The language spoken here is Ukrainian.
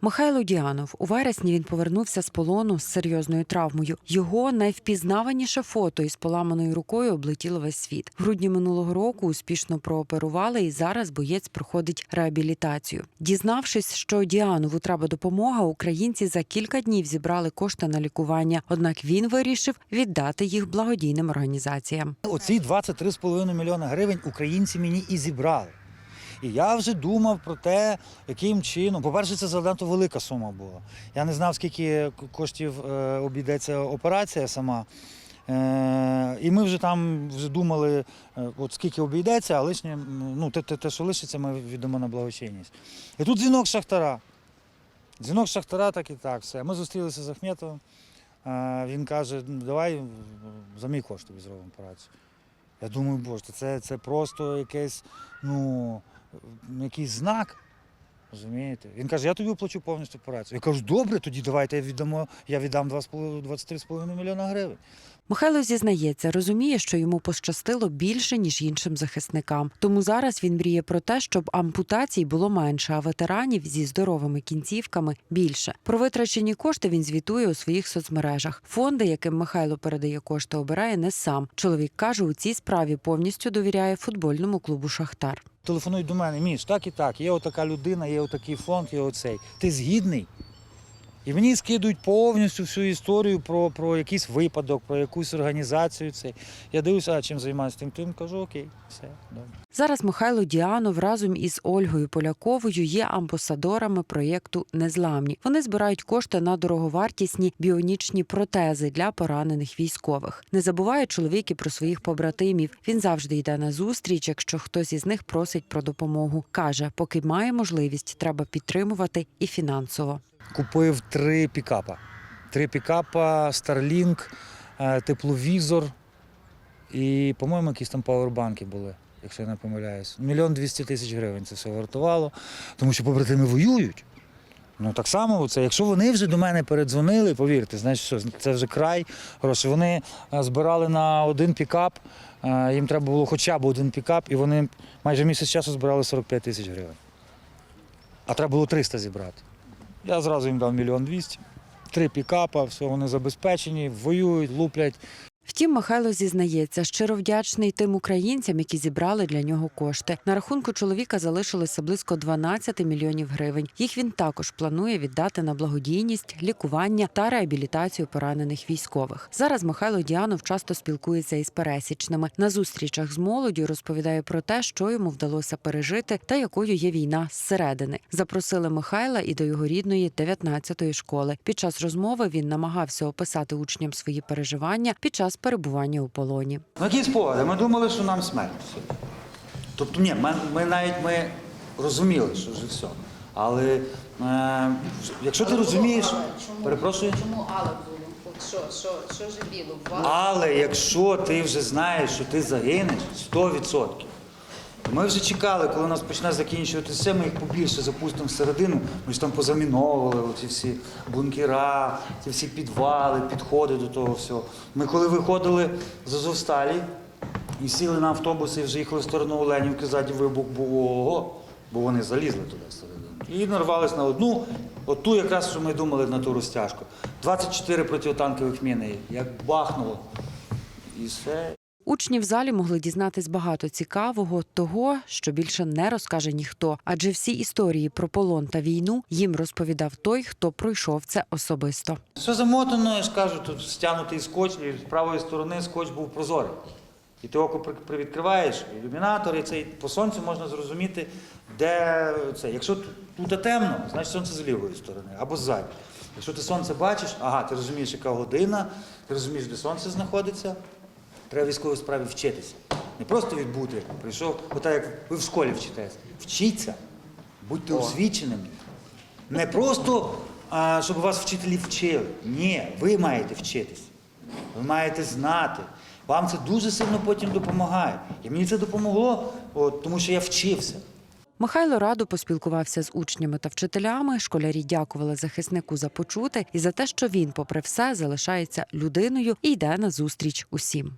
Михайло Діанов у вересні він повернувся з полону з серйозною травмою. Його найвпізнаваніше фото із поламаною рукою облетіло весь світ. В грудні минулого року успішно прооперували, і зараз боєць проходить реабілітацію. Дізнавшись, що Діанову треба допомога, українці за кілька днів зібрали кошти на лікування. Однак він вирішив віддати їх благодійним організаціям. Оці 23,5 мільйона гривень українці мені і зібрали. І я вже думав про те, яким чином. По-перше, це занадто велика сума була. Я не знав, скільки коштів е, обійдеться операція сама. Е, і ми вже там вже думали, е, от скільки обійдеться, а лишнє, ну, те, те, що лишиться, ми віддамо на благочинність. І тут дзвінок Шахтара. Дзвінок Шахтара, так і так. Все. Ми зустрілися з Ахметовим. Він каже, «Ну, давай за мій кошт тобі зробимо операцію. Я думаю, боже, це, це просто якийсь, ну, якийсь знак. Розумієте? Він каже, я тобі оплачу повністю операцію. Я кажу, добре, тоді давайте я віддамо, я віддам 2,5 23,5 мільйона гривень. Михайло зізнається, розуміє, що йому пощастило більше ніж іншим захисникам. Тому зараз він мріє про те, щоб ампутацій було менше, а ветеранів зі здоровими кінцівками більше. Про витрачені кошти він звітує у своїх соцмережах. Фонди, яким Михайло передає кошти, обирає не сам. Чоловік каже, у цій справі повністю довіряє футбольному клубу Шахтар. Телефонують до мене, Міш, так і так, є отака людина, є отакий фонд, є оцей. Ти згідний? І мені скидують повністю всю історію про, про якийсь випадок, про якусь організацію. Цей. Я дивлюся, а чим займаюся тим тим, кажу, окей, все, добре. Зараз Михайло Діанов разом із Ольгою Поляковою є амбасадорами проєкту Незламні. Вони збирають кошти на дороговартісні біонічні протези для поранених військових. Не забуває чоловік і про своїх побратимів. Він завжди йде на зустріч, якщо хтось із них просить про допомогу. каже, поки має можливість, треба підтримувати і фінансово. Купив три пікапа. Три пікапа, Starlink, е, тепловізор і, по-моєму, якісь там пауербанки були, якщо я не помиляюсь. Мільйон двісті тисяч гривень це все вартувало, тому що побратими воюють. Ну так само, це, якщо вони вже до мене передзвонили, повірте, значить, що це вже край грошей. Вони е, збирали на один пікап, е, їм треба було хоча б один пікап, і вони майже місяць часу збирали 45 тисяч гривень. А треба було 300 зібрати. Я зразу їм дав мільйон двісті. Три пікапа, все, вони забезпечені, воюють, луплять. Втім, Михайло зізнається, щиро вдячний тим українцям, які зібрали для нього кошти. На рахунку чоловіка залишилося близько 12 мільйонів гривень. Їх він також планує віддати на благодійність, лікування та реабілітацію поранених військових. Зараз Михайло Діанов часто спілкується із пересічними. На зустрічах з молоддю розповідає про те, що йому вдалося пережити та якою є війна зсередини. Запросили Михайла і до його рідної 19-ї школи. Під час розмови він намагався описати учням свої переживання під час перебування у полоні. Ну, які спогади? Ми думали, що нам смерть. Тобто, ні, ми, ми навіть ми розуміли, що вже все. Але е, якщо ти розумієш, Чому? перепрошую. Чому але було? От що, що, що жаліло? Вас? Але якщо ти вже знаєш, що ти загинеш 100%, то ми вже чекали, коли нас почне закінчуватися, ми їх побільше запустимо всередину. Ми ж там позаміновували оці всі бункера, ці всі підвали, підходи до того всього. Ми коли виходили з Азовсталі і сіли на автобус і вже їхали в сторону Оленівки, ззаді вибух був ого, бо вони залізли туди всередину. І нарвались на одну, оту якраз, що ми думали на ту розтяжку. 24 протитанкових міни, як бахнуло. І все. Учні в залі могли дізнатись багато цікавого, того, що більше не розкаже ніхто, адже всі історії про полон та війну їм розповідав той, хто пройшов це особисто. Все замотано, я ж кажу, тут стягнутий скотч, і з правої сторони скотч був прозорий. І ти око при- привідкриваєш, ілюмінатор, і цей по сонцю можна зрозуміти, де це. Якщо тут темно, значить сонце з лівої сторони або ззаді. Якщо ти сонце бачиш, ага, ти розумієш, яка година, ти розумієш, де сонце знаходиться. Треба військовій справі вчитися. Не просто відбути, прийшов, отак як ви в школі вчитесь. Вчіться, будьте освіченими. Не просто, а, щоб вас вчителі вчили. Ні, ви маєте вчитись. Ви маєте знати. Вам це дуже сильно потім допомагає. І мені це допомогло, от, тому що я вчився. Михайло радо поспілкувався з учнями та вчителями. Школярі дякували захиснику за почуте і за те, що він, попри все, залишається людиною і йде на зустріч усім.